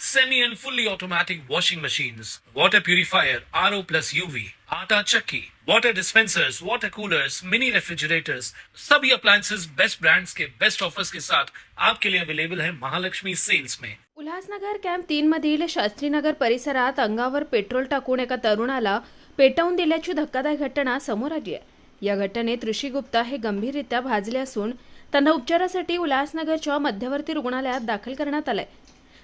semi and fully automatic washing machines, water purifier, RO plus UV, आटा चक्की, water dispensers, water coolers, mini refrigerators, सभी appliances. Best brands के best offers के साथ आपके लिए अवेलेबल है महालक्ष्मी सेल्स में उल्हासनगर कॅम्प तीन मधील शास्त्रीनगर परिसरात अंगावर पेट्रोल टाकून एका तरुणाला पेटवून दिल्याची धक्कादायक घटना समोर आली आहे. या घटनेत ऋषी गुप्ता हे गंभीररित्या भाजले असून त्यांना उपचारासाठी उल्हासनगरच्या मध्यवर्ती रुग्णालयात दाखल करण्यात आलंय.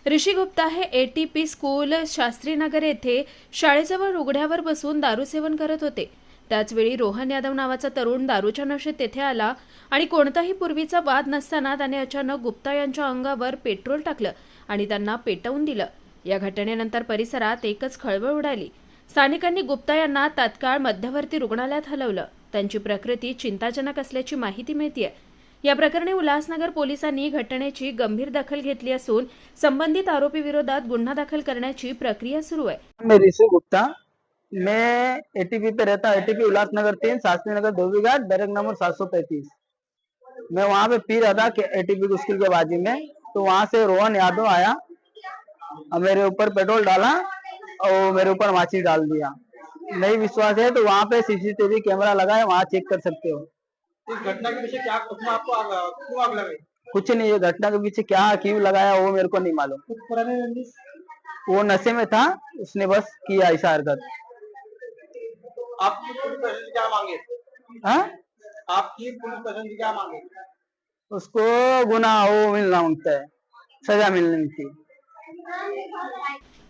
ऋषी गुप्ता हे A T P school Shastrinagar येथे शाळेजवळ रुगड्यावर बसून दारू सेवन करत होते. त्याचवेळी रोहन यादव नावाचा तरुण दारूच्या नशेत तेथे आला आणि कोणताही पूर्वीचा वाद नसताना त्याने अचानक गुप्ता यांच्या अंगावर पेट्रोल टाकलं आणि त्यांना पेटवून दिलं. या घटनेनंतर परिसरात एकच खळबळ उडाली. स्थानिकांनी गुप्ता यांना तात्काळ मध्यवर्ती रुग्णालयात हलवलं. त्यांची प्रकृती चिंताजनक असल्याची माहिती मिळतीये. या प्रकरणी उल्हासनगर पोलिसांनी घटनेची गंभीर दखल घेतली संबंधित आरोपी विरोधात गुन्हा दाखल करण्याची प्रक्रिया सुरू आहे. मैं ऋषि गुप्ता, मैं एटीपी पे रहता हूँ। एटीपी उल्लासनगर तीन शास्त्री नगर धोबी घाट, बैरक नंबर सात सौ पैंतीस। मैं वहाँ पे पी रहा था एटीपी की स्कूल के बाजू में तो वहाँ से रोहन यादव आया, और मेरे ऊपर पेट्रोल डाला, और मेरे ऊपर माची डाल दिया। नहीं विश्वास है तो वहाँ पे सीसीटीवी कैमरा लगा है वहाँ चेक कर सकते हो। इस घटना के पीछे क्या उसमें आपको आग क्यों आग लगी कुछ नहीं है घटना के पीछे क्या क्यों लगाया वो मेरे को नहीं मालूम। कुछ पुराने रंजिश वो नशे में था उसने बस किया ऐसा हरकत आपकी पुलिस प्रशासन क्या मांगे? हाँ? आपकी पुलिस प्रशासन क्या मांगे? उसको गुना वो मिलना माँगता है सजा मिलनी थी।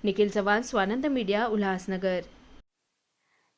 निखिल चव्हाण स्वानंद मीडिया उल्हासनगर।